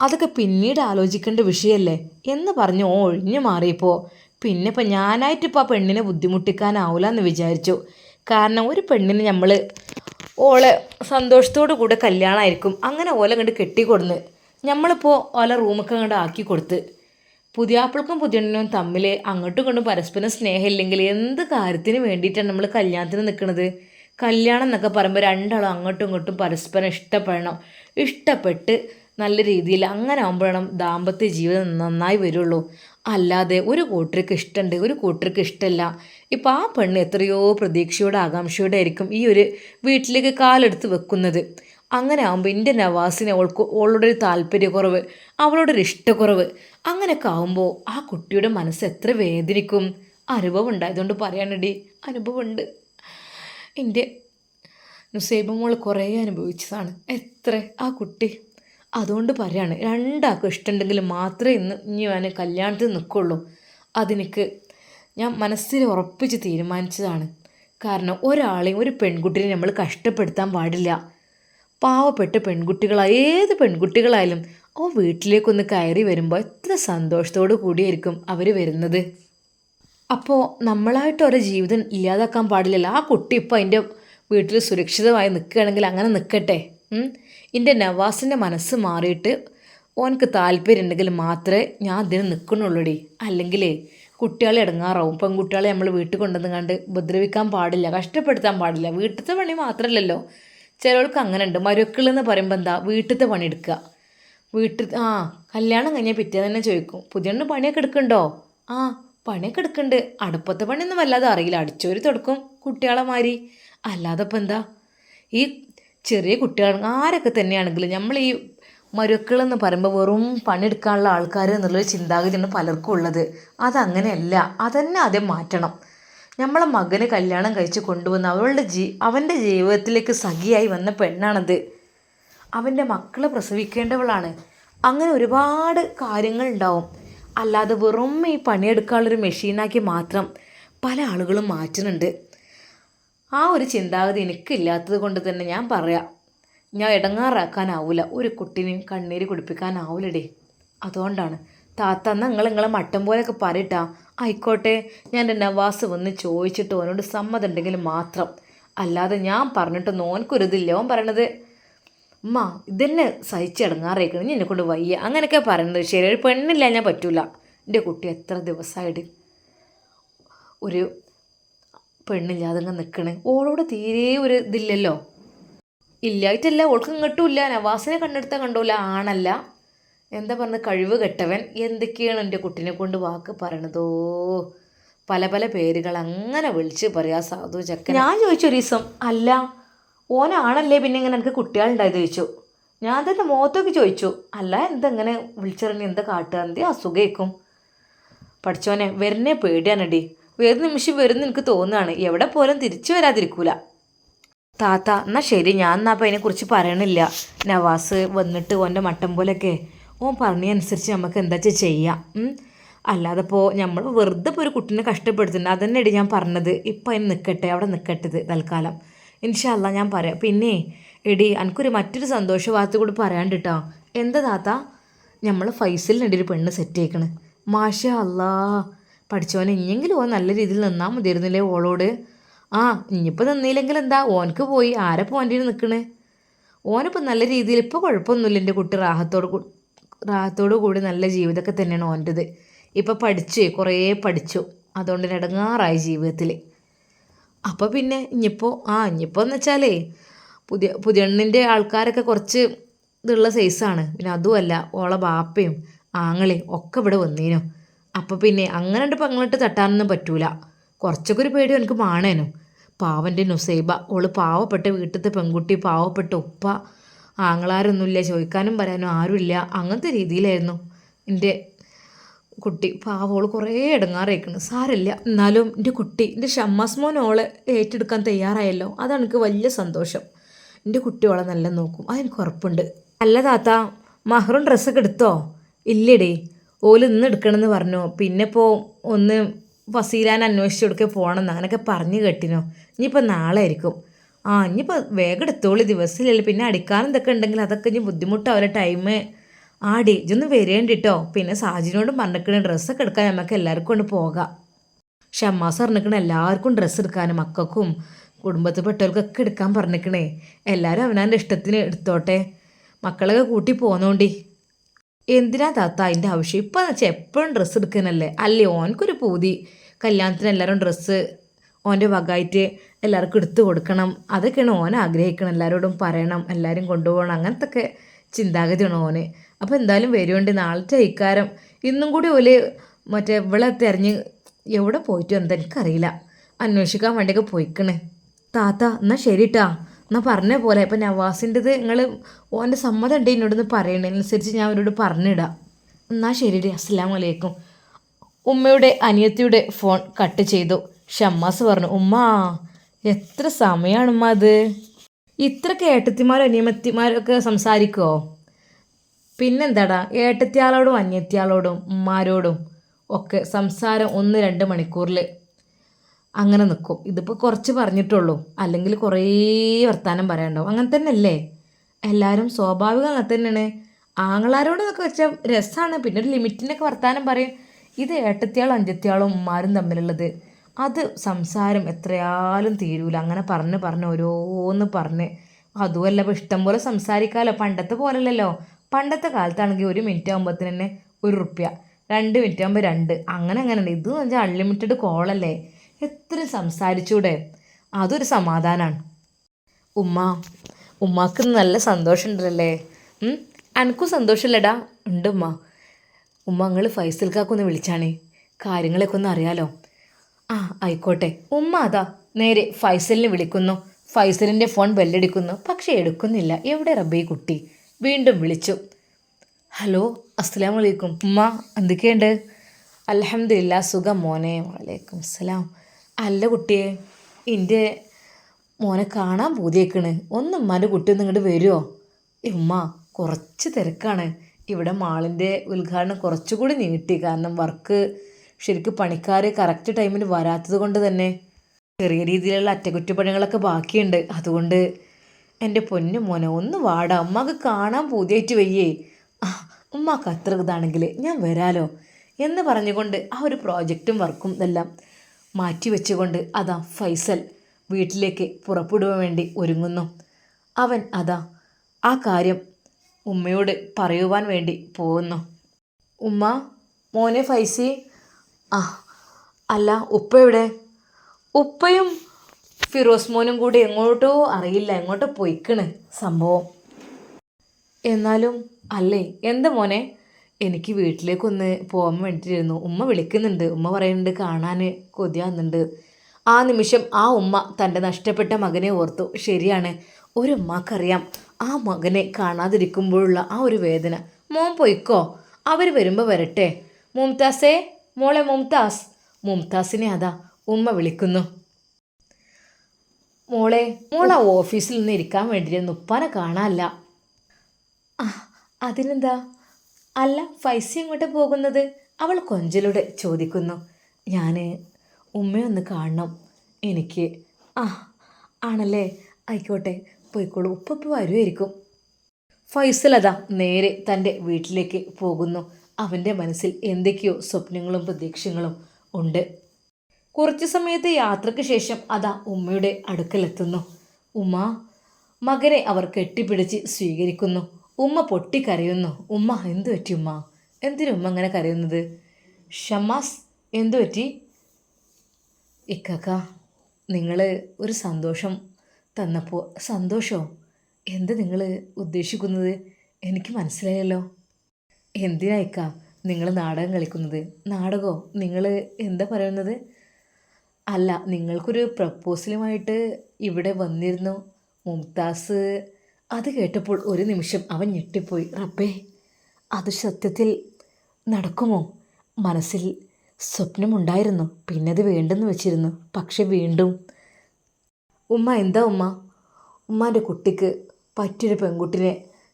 അതൊക്കെ പിന്നീട് ആലോചിക്കേണ്ട വിഷയമല്ലേ എന്ന് പറഞ്ഞ് ഓ ഒഴിഞ്ഞു മാറിയപ്പോൾ പിന്നെ ഇപ്പം ഞാനായിട്ട് ഇപ്പോൾ ആ പെണ്ണിനെ ബുദ്ധിമുട്ടിക്കാനാവില്ല എന്ന് വിചാരിച്ചു. കാരണം ഒരു പെണ്ണിന് നമ്മൾ ഓളെ സന്തോഷത്തോടു കൂടെ കല്യാണമായിരിക്കും അങ്ങനെ ഓല കണ്ട് കെട്ടിക്കൊടുന്ന്. നമ്മളിപ്പോൾ ഓല റൂമൊക്കെ കണ്ട് ആക്കി കൊടുത്ത്. പുതിയാപ്പിൾക്കും പുതിയണ്ണനും തമ്മിൽ അങ്ങോട്ടും ഇങ്ങോട്ടും പരസ്പരം സ്നേഹമില്ലെങ്കിൽ എന്ത് കാര്യത്തിന് വേണ്ടിയിട്ടാണ് നമ്മൾ കല്യാണത്തിന് നിൽക്കുന്നത് കല്യാണം എന്നൊക്കെ പറയുമ്പോൾ രണ്ടാളും അങ്ങോട്ടും ഇങ്ങോട്ടും പരസ്പരം ഇഷ്ടപ്പെടണം. ഇഷ്ടപ്പെട്ട് നല്ല രീതിയിൽ അങ്ങനെ ആകുമ്പോഴാണ് ദാമ്പത്യ ജീവിതം നന്നായി വരുള്ളൂ. അല്ലാതെ ഒരു കൂട്ടർക്ക് ഇഷ്ടമുണ്ട് ഒരു കൂട്ടർക്ക് ഇഷ്ടമല്ല ഇപ്പം ആ പെണ്ണ് എത്രയോ പ്രതീക്ഷയോടെ ആകാംക്ഷയോടെ ആയിരിക്കും ഈ ഒരു വീട്ടിലേക്ക് കാലെടുത്ത് വെക്കുന്നത്. അങ്ങനെ ആകുമ്പോൾ എന്റെ നവാസിന് അവൾക്ക് അവളുടെ ഒരു താല്പര്യക്കുറവ് അവളുടെ ഒരു ഇഷ്ടക്കുറവ്. അങ്ങനെയൊക്കെ ആകുമ്പോൾ ആ കുട്ടിയുടെ മനസ്സ് എത്ര വേദനിക്കും. അനുഭവം ഉണ്ടായതുകൊണ്ട് പറയാനടി അനുഭവമുണ്ട്. എന്റെ നുസൈബ മോൾ കുറേ അനുഭവിച്ചതാണ്. എത്ര ആ കുട്ടി? അതുകൊണ്ട് പറയാണ് രണ്ടാൾക്കും ഇഷ്ടമുണ്ടെങ്കിൽ മാത്രമേ ഇന്ന് ഇനി ഞാൻ കല്യാണത്തിൽ നിൽക്കുള്ളൂ. അതെനിക്ക് ഞാൻ മനസ്സിൽ ഉറപ്പിച്ച് തീരുമാനിച്ചതാണ്. കാരണം ഒരാളെയും ഒരു പെൺകുട്ടിനെ നമ്മൾ കഷ്ടപ്പെടുത്താൻ പാടില്ല. പാവപ്പെട്ട പെൺകുട്ടികളായ ഏത് പെൺകുട്ടികളായാലും ആ വീട്ടിലേക്കൊന്ന് കയറി വരുമ്പോൾ എത്ര സന്തോഷത്തോടു കൂടിയായിരിക്കും അവർ വരുന്നത്. അപ്പോൾ നമ്മളായിട്ട് ഓരോ ജീവിതം ഇല്ലാതാക്കാൻ പാടില്ലല്ലോ. ആ കുട്ടി ഇപ്പോൾ അതിന്റെ വീട്ടിൽ സുരക്ഷിതമായി നിൽക്കുകയാണെങ്കിൽ അങ്ങനെ നിൽക്കട്ടെ എന്റെ നവാസിന്റെ മനസ്സ് മാറിയിട്ട് ഓനക്ക് താല്പര്യം ഉണ്ടെങ്കിൽ മാത്രമേ ഞാൻ അതിന് നിൽക്കണുള്ളൂടി അല്ലെങ്കിലേ കുട്ടികളെ ഇടങ്ങാറാവും. പെൺകുട്ടികളെ നമ്മൾ വീട്ടിൽ കൊണ്ടുവന്ന് കണ്ട് ഉപദ്രവിക്കാൻ പാടില്ല കഷ്ടപ്പെടുത്താൻ പാടില്ല. വീട്ടിലത്തെ പണി മാത്രമല്ലല്ലോ ചിലർക്ക് അങ്ങനെ ഉണ്ട് മരുക്കൾ എന്ന് പറയുമ്പോൾ എന്താ? വീട്ടിലത്തെ പണി എടുക്കുക. വീട്ടിൽ ആ കല്യാണം കഴിഞ്ഞാൽ പിറ്റേ തന്നെ ചോദിക്കും. പുതിയ പണിയൊക്കെ എടുക്കണ്ടോ ആ പണിയൊക്കെ എടുക്കുന്നുണ്ട്. അടുപ്പത്തെ പണിയൊന്നും വല്ലാതെ അറിയില്ല. അടിച്ചോരി തുടക്കും കുട്ടികളെ മാതിരി. അല്ലാതെ ഇപ്പം എന്താ? ഈ ചെറിയ കുട്ടികൾ ആരൊക്കെ തന്നെയാണെങ്കിലും നമ്മൾ ഈ മരുക്കൾ എന്ന് പറയുമ്പോൾ വെറും പണിയെടുക്കാനുള്ള ആൾക്കാർ എന്നുള്ളൊരു ചിന്താഗതിയാണ് പലർക്കും ഉള്ളത്. അതങ്ങനെയല്ല. അതന്നെ ആദ്യം മാറ്റണം. നമ്മളെ മകന് കല്യാണം കഴിച്ച് കൊണ്ടുവന്ന അവളുടെ ജീ അവന്റെ ജീവിതത്തിലേക്ക് സഖിയായി വന്ന പെണ്ണാണത്. അവന്റെ മക്കളെ പ്രസവിക്കേണ്ടവളാണ്. അങ്ങനെ ഒരുപാട് കാര്യങ്ങൾ ഉണ്ടാവും. അല്ലാതെ വെറും ഈ പണിയെടുക്കാനുള്ളൊരു മെഷീനാക്കി മാത്രം പല ആളുകളും മാറ്റുന്നുണ്ട്. ആ ഒരു ചിന്താഗതി എനിക്കില്ലാത്തത് കൊണ്ട് തന്നെ ഞാൻ പറയാം ഞാൻ ഇടങ്ങാറാക്കാനാവില്ല ഒരു കുട്ടീനെയും കണ്ണീര് കുടിപ്പിക്കാനാവില്ലടേ അതുകൊണ്ടാണ് താത്ത എന്നാൽ നിങ്ങൾ നിങ്ങളെ മട്ടം പോലെയൊക്കെ പറയട്ടാ. ആയിക്കോട്ടെ ഞാൻ എന്റെ നവാസ് വന്ന് ചോദിച്ചിട്ട് ഓനോട് സമ്മതം ഉണ്ടെങ്കിൽ മാത്രം. അല്ലാതെ ഞാൻ പറഞ്ഞിട്ട് ഓനക്കൊരിതില്ല. ഓൻ പറയണത് ഉമ്മ ഇതന്നെ സഹിച്ചിടങ്ങാറേക്കണം എന്നെ കൊണ്ട് വയ്യ. അങ്ങനെയൊക്കെ പറയണത് ശരി ഒരു പെണ്ണില്ല ഞാൻ പറ്റൂല. എന്റെ കുട്ടി എത്ര ദിവസമായിട്ട് ഒരു പെണ്ണില്ലാതെ അങ്ങ് നിൽക്കണേ ഓളോട് തീരെ ഒരു ഇതില്ലല്ലോ. ഇല്ലായിട്ടല്ല. ഓൾക്ക് ഇങ്ങോട്ടും ഇല്ല. നവാസിനെ കണ്ടെടുത്താൽ കണ്ടൂല. ആണല്ല. എന്താ പറഞ്ഞ കഴിവ് കെട്ടവൻ എന്തൊക്കെയാണ് എന്റെ കുട്ടിനെ കൊണ്ട് വാക്ക് പറയണതോ? പല പല പേരുകൾ അങ്ങനെ വിളിച്ച് പറയാ സാധു ചക്കൻ ഞാൻ ചോദിച്ചു ഒരു ദിവസം അല്ല ഓനാണല്ലേ പിന്നെ ഇങ്ങനെ എനിക്ക് കുട്ടികളുണ്ടായത്? ചോദിച്ചു. ഞാൻ തന്നെ മുഖത്തൊക്കെ ചോദിച്ചു. അല്ല എന്തെങ്ങനെ വിളിച്ചിറങ്ങി എന്താ കാട്ടുക? എന്ത് അസുഖേക്കും? പഠിച്ചോനെ വരുന്നേ പേടിയാണടി. വേറെ നിമിഷം വരുന്ന എനിക്ക് തോന്നുകയാണ്. എവിടെ പോലും തിരിച്ചു വരാതിരിക്കൂല. താത്ത എന്നാ ശരി. ഞാൻ എന്നാ അപ്പം അതിനെക്കുറിച്ച് പറയണില്ല. നവാസ് വന്നിട്ട് ഓന്റെ മട്ടം പോലെയൊക്കെ ഓൻ പറഞ്ഞതനുസരിച്ച് നമുക്ക് എന്താ വെച്ചാൽ ചെയ്യാം. അല്ലാതെ ഇപ്പോൾ നമ്മൾ വെറുതെ ഇപ്പോൾ ഒരു കുട്ടീനെ കഷ്ടപ്പെടുത്തുന്നുണ്ട് അതന്നെയാണ് ഞാൻ പറഞ്ഞത്. ഇപ്പം അതിന് നിൽക്കട്ടെ അവിടെ നിൽക്കട്ടത് തൽക്കാലം. ഇൻഷല്ല ഞാൻ പറയാം. പിന്നെ എടി എനിക്കൊരു മറ്റൊരു സന്തോഷ വാർത്ത കൂടി പറയാണ്ട് കേട്ടോ എന്താ താത്ത? നമ്മൾ ഫൈസലിനുണ്ട് ഒരു പെണ്ണ് സെറ്റ് ചെയ്യിക്കണ്. മാഷ അല്ലാ. പഠിച്ചോനെ ഇനിയെങ്കിലും ഓൻ നല്ല രീതിയിൽ നിന്നാൽ മതിയിരുന്നില്ലേ ഓളോട്? ആ ഇനിയിപ്പോൾ നിന്നില്ലെങ്കിൽ എന്താ? ഓനക്ക് പോയി ആരെ പോന്റെ നിൽക്കണേ ഓനിപ്പോൾ നല്ല രീതിയിൽ ഇപ്പോൾ കുഴപ്പമൊന്നുമില്ല എന്റെ കുട്ടി റാഹത്തോട് റാഹത്തോടു കൂടി നല്ല ജീവിതമൊക്കെ തന്നെയാണ് ഓന്റെത്. ഇപ്പോൾ പഠിച്ചു കുറേ പഠിച്ചു. അതുകൊണ്ട് ഇടങ്ങാറായി ജീവിതത്തിൽ അപ്പോൾ പിന്നെ ഇനിയിപ്പോൾ ആ ഇനിയിപ്പോൾ എന്ന് വെച്ചാലേ പുതിയ പുതിയണ്ണിന്റെ ആൾക്കാരൊക്കെ കുറച്ച് ഇതുള്ള സൈസാണ് പിന്നെ അതുമല്ല ഓളെ ബാപ്പയും ആങ്ങളെയും ഒക്കെ ഇവിടെ വന്നീനു. അപ്പോൾ പിന്നെ അങ്ങനെ ഉണ്ട് പങ്ങളിട്ട് തട്ടാനൊന്നും പറ്റൂല. കുറച്ചൊക്കെ ഒരു പേടി എനിക്ക് മാണേനും. പാവന്റെ നുസൈബ ഓൾ പാവപ്പെട്ട വീട്ടിലത്തെ പെൺകുട്ടി പാവപ്പെട്ട ഉപ്പ ആങ്ങളാരൊന്നുമില്ല ചോദിക്കാനും പറയാനും ആരുമില്ല. അങ്ങനത്തെ രീതിയിലായിരുന്നു എന്റെ കുട്ടി. പാവോൾ കുറേ ഇടങ്ങാറേക്കണ് സാരല്ല എന്നാലും എന്റെ കുട്ടി എന്റെ ഷമ്മാസ് മോൻ ഓളെ ഏറ്റെടുക്കാൻ തയ്യാറായല്ലോ. അതാണ് എനിക്ക് വലിയ സന്തോഷം. എന്റെ കുട്ടി ഓളെ നല്ല നോക്കും. അതെനിക്ക് ഉറപ്പുണ്ട്. അല്ല താത്ത മഹറും ഡ്രസ്സൊക്കെ എടുത്തോ? ഇല്ലടേ. ഓൽ ഇന്ന് എടുക്കണമെന്ന് പറഞ്ഞു. പിന്നെ ഇപ്പോൾ ഒന്ന് ഫസീലാൻ അന്വേഷിച്ചു കൊടുക്കെ പോകണമെന്ന് അങ്ങനെയൊക്കെ പറഞ്ഞു കേട്ടിനോ. ഇനിയിപ്പോൾ നാളെ ആയിരിക്കും. ആ ഇനിയിപ്പോൾ വേഗം എടുത്തോളൂ ദിവസമില്ലല്ലോ പിന്നെ അടിക്കാൻ ഇതൊക്കെ ഉണ്ടെങ്കിൽ അതൊക്കെ ഇനി ബുദ്ധിമുട്ടാവില്ല ടൈം ആടി ഇജൊന്ന് വരേണ്ടിട്ടോ. പിന്നെ സാജിനോടും പറഞ്ഞിരിക്കണ ഡ്രസ്സൊക്കെ എടുക്കാൻ നമുക്ക് എല്ലാവർക്കും കൊണ്ട് പോകാം. ഷമ്മാസ് പറഞ്ഞിരിക്കണ എല്ലാവർക്കും ഡ്രസ്സ് എടുക്കാനും മക്കൾക്കും കുടുംബത്തിൽപ്പെട്ടവർക്കൊക്കെ എടുക്കാൻ പറഞ്ഞിരിക്കണേ. എല്ലാവരും അവനാന്റെ ഇഷ്ടത്തിന് എടുത്തോട്ടെ. മക്കളൊക്കെ കൂട്ടി പോന്നോണ്ടി. എന്തിനാ താത്ത അതിന്റെ ആവശ്യം? ഇപ്പം എന്ന് വെച്ചാൽ എപ്പോഴും ഡ്രസ്സ് എടുക്കാനല്ലേ അല്ലേ? ഓനക്കൊരു പൂതി. കല്യാണത്തിന് എല്ലാവരും ഡ്രസ്സ് ഓന്റെ വകായിട്ട് എല്ലാവർക്കും എടുത്തു കൊടുക്കണം. അതൊക്കെയാണ് ഓൻ ആഗ്രഹിക്കണം എല്ലാവരോടും പറയണം. എല്ലാവരും കൊണ്ടുപോകണം. അങ്ങനത്തെ ഒക്കെ ചിന്താഗതിയാണ് ഓന്. അപ്പോൾ എന്തായാലും വരുമുണ്ട് നാളത്തെ ഇക്കാരം ഇന്നും കൂടി ഓൽ മറ്റേ ഇവിടെ തിരഞ്ഞ് എവിടെ പോയിട്ടു എന്താ എനിക്കറിയില്ല. അന്വേഷിക്കാൻ വേണ്ടിയൊക്കെ പോയിക്കണേ. താത്ത എന്നാൽ ശരിട്ടാ. എന്നാൽ പറഞ്ഞ പോലെ. ഇപ്പം നവാസിന്റെത് നിങ്ങൾ ഓന്റെ സമ്മതം ഉണ്ട് എന്നോടൊന്ന് പറയണേ. ഞാൻ അവരോട് പറഞ്ഞിടാം. എന്നാൽ ശരി അസ്സാം വലൈക്കും ഉമ്മയുടെ അനിയത്തിയുടെ ഫോൺ കട്ട് ചെയ്തു. ഷമ്മാസ് പറഞ്ഞു ഉമ്മ എത്ര സമയമാണ് ഉമ്മ അത് ഇത്ര ഏട്ടത്തിമാരും അനിയമത്തിമാരും ഒക്കെ സംസാരിക്കുമോ പിന്നെന്താടാ ഏട്ടത്തിയാളോടും അന്യത്തിയാളോടും ഉമ്മാരോടും ഒക്കെ സംസാരം ഒന്ന് രണ്ട് മണിക്കൂറിൽ അങ്ങനെ നിൽക്കും ഇതിപ്പോൾ കുറച്ച് പറഞ്ഞിട്ടുള്ളൂ. അല്ലെങ്കിൽ കുറേ വർത്തമാനം പറയാനുണ്ടാവും. അങ്ങനെ തന്നെയല്ലേ? എല്ലാവരും സ്വാഭാവികം അങ്ങനെ തന്നെയാണ്. ആങ്ങളാരോടൊക്കെ വെച്ചാൽ രസമാണ് പിന്നെ ഒരു ലിമിറ്റിനൊക്കെ വർത്തമാനം പറയും. ഇത് ഏട്ടത്തിയാളും അഞ്ചത്തിയാളും ഉമ്മാരും തമ്മിലുള്ളത്. അത് സംസാരം എത്രയാലും തീരൂല. അങ്ങനെ പറഞ്ഞ് പറഞ്ഞ് ഓരോന്ന് പറഞ്ഞ്. അതുമല്ല ഇപ്പോൾ ഇഷ്ടം പോലെ സംസാരിക്കാമല്ലോ പണ്ടത്തെ പോലല്ലല്ലോ. പണ്ടത്തെ കാലത്താണെങ്കിൽ ഒരു മിനിറ്റ് ആകുമ്പോഴത്തിന് തന്നെ ഒരു റുപ്യ രണ്ട് മിനിറ്റ് ആകുമ്പോൾ രണ്ട്. അങ്ങനെ അങ്ങനെ ഉണ്ട് ഇതെന്ന് വെച്ചാൽ അൺലിമിറ്റഡ് കോളല്ലേ എത്ര സംസാരിച്ചൂടെ. അതൊരു സമാധാനമാണ് ഉമ്മ ഉമ്മാക്ക് നല്ല സന്തോഷം സന്തോഷമുണ്ടല്ലേ എനിക്കും സന്തോഷമില്ലടാ. ഉണ്ട് ഉമ്മ. ഉമ്മ നിങ്ങൾ ഫൈസൽക്കാക്കൊന്ന് വിളിച്ചാണേ. കാര്യങ്ങളൊക്കെ ഒന്ന് അറിയാലോ. ആ ആയിക്കോട്ടെ. ഉമ്മ അതാ നേരെ ഫൈസലിനെ വിളിക്കുന്നു. ഫൈസലിന്റെ ഫോൺ ബെല്ലടിക്കുന്നു. പക്ഷേ എടുക്കുന്നില്ല. എവിടെ റബ്ബി കുട്ടി? വീണ്ടും വിളിച്ചു. ഹലോ അസ്സലാം വലൈക്കും ഉമ്മ എന്തൊക്കെയുണ്ട്? അലഹമില്ല സുഖം മോനെ. വലൈക്കും അസ്സലാം. അല്ല കുട്ടിയെ എന്റെ മോനെ കാണാൻ പൂതിയേക്കണ്. ഒന്ന് ഉമ്മാന്റെ കുട്ടി ഒന്ന് ഇങ്ങോട്ട് വരുമോ ഉമ്മ കുറച്ച് തിരക്കാണ്. ഇവിടെ മാളിന്റെ ഉദ്ഘാടനം കുറച്ചുകൂടി നീട്ടി. കാരണം വർക്ക് ശരിക്കും പണിക്കാർ കറക്റ്റ് ടൈമിൽ വരാത്തത് കൊണ്ട് തന്നെ ചെറിയ രീതിയിലുള്ള അറ്റകുറ്റപ്പണികളൊക്കെ ബാക്കിയുണ്ട്. അതുകൊണ്ട് എന്റെ പൊന്നു മോനെ ഒന്ന് വാടാ. അമ്മയ്ക്ക് കാണാൻ പൂതിയായിട്ട് വയ്യേ. ഉമ്മാക്ക് അത്ര ഇതാണെങ്കിൽ ഞാൻ വരാലോ എന്ന് പറഞ്ഞുകൊണ്ട് ആ ഒരു പ്രോജക്റ്റും വർക്കും ഇതെല്ലാം മാറ്റി വെച്ചുകൊണ്ട് അതാ ഫൈസൽ വീട്ടിലേക്ക് പുറപ്പെടുവാൻ വേണ്ടി ഒരുങ്ങുന്നു. അവൻ അതാ ആ കാര്യം ഉമ്മയോട് പറയുവാൻ വേണ്ടി പോകുന്നു. ഉമ്മ മോനെ ഫൈസി ആ അല്ല ഉപ്പ എവിടെ? ഉപ്പയും ഫിറോസ് മോനും കൂടി എങ്ങോട്ടോ അറിയില്ല എങ്ങോട്ടോ പൊയ്ക്കണ് സംഭവം. എന്നാലും അല്ലേ എന്താ മോനെ? എനിക്ക് വീട്ടിലേക്കൊന്ന് പോകാൻ വേണ്ടിയിട്ടിരുന്നു ഉമ്മ വിളിക്കുന്നുണ്ട്. ഉമ്മ പറയുന്നുണ്ട് കാണാൻ കൊതിയാകുന്നുണ്ട് ആ നിമിഷം ആ ഉമ്മ തന്റെ നഷ്ടപ്പെട്ട മകനെ ഓർത്തു. ശരിയാണ് ഒരു ഉമ്മക്കറിയാം ആ മകനെ കാണാതിരിക്കുമ്പോഴുള്ള ആ ഒരു വേദന. മോൻ പൊയ്ക്കോ? അവർ വരുമ്പോൾ വരട്ടെ. മുംതാസേ മോളെ മുംതാസ്. മുംതാസിനെ അതാ ഉമ്മ വിളിക്കുന്നു. മോളെ മോളെ ഓഫീസിൽ നിന്ന് ഇരിക്കാൻ വേണ്ടിയിരുന്നു ഉപ്പാനെ കാണാനല്ല. അതിനെന്താ? അല്ല ഫൈസ എങ്ങോട്ട് പോകുന്നത്? അവൾ കൊഞ്ചലോടെ ചോദിക്കുന്നു. ഞാൻ ഉമ്മയൊന്ന് കാണണം. എനിക്ക്. ആ ആണല്ലേ? ആയിക്കോട്ടെ പോയിക്കോളൂ. ഉപ്പ വരുമായിരിക്കും ഫൈസലത നേരെ തന്റെ വീട്ടിലേക്ക് പോകുന്നു. അവന്റെ മനസ്സിൽ എന്തൊക്കെയോ സ്വപ്നങ്ങളും പ്രതീക്ഷകളും ഉണ്ട്. കുറച്ച് സമയത്തെ യാത്രയ്ക്ക് ശേഷം അതാ ഉമ്മയുടെ അടുക്കലെത്തുന്നു. ഉമ്മ മകനെ അവർ കെട്ടിപ്പിടിച്ച് സ്വീകരിക്കുന്നു. ഉമ്മ പൊട്ടിക്കരയുന്നു. ഉമ്മ എന്തു പറ്റി ഉമ്മ? എന്തിനു ഉമ്മ അങ്ങനെ കരയുന്നത്? ഷമാസ് എന്തു പറ്റി? ഇക്കാക്ക നിങ്ങൾ ഒരു സന്തോഷം തന്നപ്പോൾ സന്തോഷമോ എന്ത് നിങ്ങൾ ഉദ്ദേശിക്കുന്നത്? എനിക്ക് മനസ്സിലായല്ലോ. എന്തിനാ ഇക്ക നിങ്ങൾ നാടകം കളിക്കുന്നത്? നാടകമോ നിങ്ങൾ എന്താ പറയുന്നത്? അല്ല നിങ്ങൾക്കൊരു പ്രപ്പോസലുമായിട്ട് ഇവിടെ വന്നിരുന്നു. മുംതാസ് അത് കേട്ടപ്പോൾ ഒരു നിമിഷം അവൻ ഞെട്ടിപ്പോയി. റബ്ബേ അത് സത്യത്തിൽ നടക്കുമോ? മനസ്സിൽ സ്വപ്നമുണ്ടായിരുന്നു. പിന്നെ അത് വേണ്ടെന്ന് വെച്ചിരുന്നു. പക്ഷെ വീണ്ടും ഉമ്മ എന്താ ഉമ്മ? ഉമ്മാന്റെ കുട്ടിക്ക് പറ്റിയൊരു പെൺകുട്ടിനെ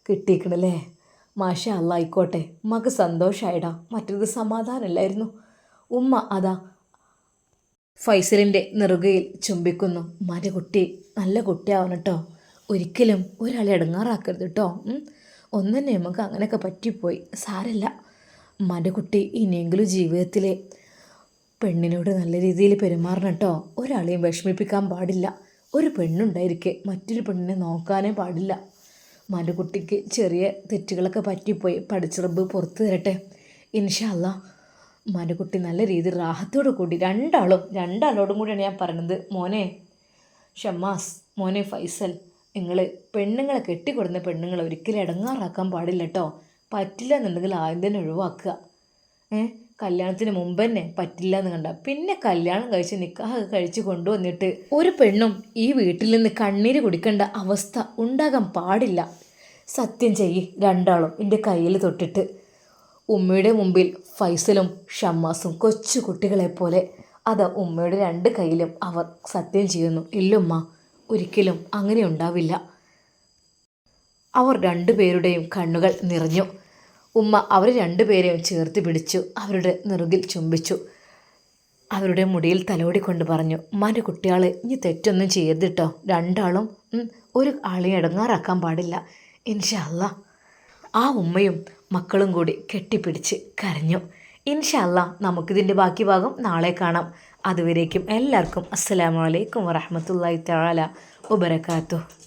കിട്ടിയിരിക്കണല്ലേ? മാഷ അല്ല ആയിക്കോട്ടെ. ഉമ്മക്ക് സന്തോഷമായിടാ മറ്റൊരു സമാധാനമില്ലായിരുന്നു ഉമ്മ അതാ ഫൈസലിന്റെ നെറുകയിൽ ചുംബിക്കുന്നു. ഉമ്മാന്റെ കുട്ടി നല്ല കുട്ടിയാവണം കേട്ടോ ഒരിക്കലും ഒരാളെ ഇടങ്ങാറാക്കരുത് കേട്ടോ ഒന്നെന്നെ നമുക്ക് അങ്ങനെയൊക്കെ പറ്റിപ്പോയി. സാരല്ല. ഉമ്മാന്റെ കുട്ടി ഇനിയെങ്കിലും ജീവിതത്തിലെ പെണ്ണിനോട് നല്ല രീതിയിൽ പെരുമാറണം കേട്ടോ ഒരാളെയും വിഷമിപ്പിക്കാൻ പാടില്ല. ഒരു പെണ്ണുണ്ടായിരിക്കെ മറ്റൊരു പെണ്ണിനെ നോക്കാനേ പാടില്ല. മനുകുട്ടിക്ക് ചെറിയ തെറ്റുകളൊക്കെ പറ്റിപ്പോയി. പഠിച്ചിറബ് പുറത്ത് തരട്ടെ ഇൻഷല്ല മനുകുട്ടി നല്ല രീതിയിൽ റാഹത്തോടു കൂടി രണ്ടാളും രണ്ടാളോടും കൂടിയാണ് ഞാൻ പറയുന്നത് മോനെ ഷമ്മാസ് മോനെ ഫൈസൽ നിങ്ങൾ പെണ്ണുങ്ങളെ കെട്ടിക്കൊടുന്ന പെണ്ണുങ്ങളെ ഒരിക്കലും ഇടങ്ങാറാക്കാൻ പാടില്ല കേട്ടോ പറ്റില്ല എന്നുണ്ടെങ്കിൽ ആദ്യം തന്നെ ഒഴിവാക്കുക. ഏ? കല്യാണത്തിന് മുമ്പ് തന്നെ പറ്റില്ല എന്ന് കണ്ട. പിന്നെ കല്യാണം കഴിച്ച് നിക്കാഹ് കഴിച്ച് കൊണ്ടുവന്നിട്ട് ഒരു പെണ്ണും ഈ വീട്ടിൽ നിന്ന് കണ്ണീര് കുടിക്കേണ്ട അവസ്ഥ ഉണ്ടാകാൻ പാടില്ല. സത്യം ചെയ്യ് രണ്ടാളും എന്റെ കയ്യിൽ തൊട്ടിട്ട്. ഉമ്മയുടെ മുമ്പിൽ ഫൈസലും ഷമ്മാസും കൊച്ചു കുട്ടികളെ പോലെ. അത് ഉമ്മയുടെ രണ്ട് കയ്യിലും അവർ സത്യം ചെയ്യുന്നു. ഇല്ലുമ്മ ഒരിക്കലും അങ്ങനെ ഉണ്ടാവില്ല. അവർ രണ്ടുപേരുടെയും കണ്ണുകൾ നിറഞ്ഞു. ഉമ്മ അവർ രണ്ടുപേരെയും ചേർത്ത് പിടിച്ചു അവരുടെ നെറുകിൽ ചുംബിച്ചു. അവരുടെ മുടിയിൽ തലോടിക്കൊണ്ട് പറഞ്ഞു ഉമ്മാന്റെ കുട്ടികൾ ഇനി തെറ്റൊന്നും ചെയ്യരുത് കേട്ടോ രണ്ടാളും ഒരു ആളെയും ഇടങ്ങാറാക്കാൻ പാടില്ല. ഇൻഷല്ല ആ ഉമ്മയും മക്കളും കൂടി കെട്ടിപ്പിടിച്ച് കരഞ്ഞു. ഇൻഷല്ല നമുക്കിതിന്റെ ബാക്കി ഭാഗം നാളെ കാണാം. അതുവരേക്കും എല്ലാവർക്കും അസ്സലാമു അലൈക്കും വറഹമത്തല്ലാഹി തആല വബറകാതുഹു.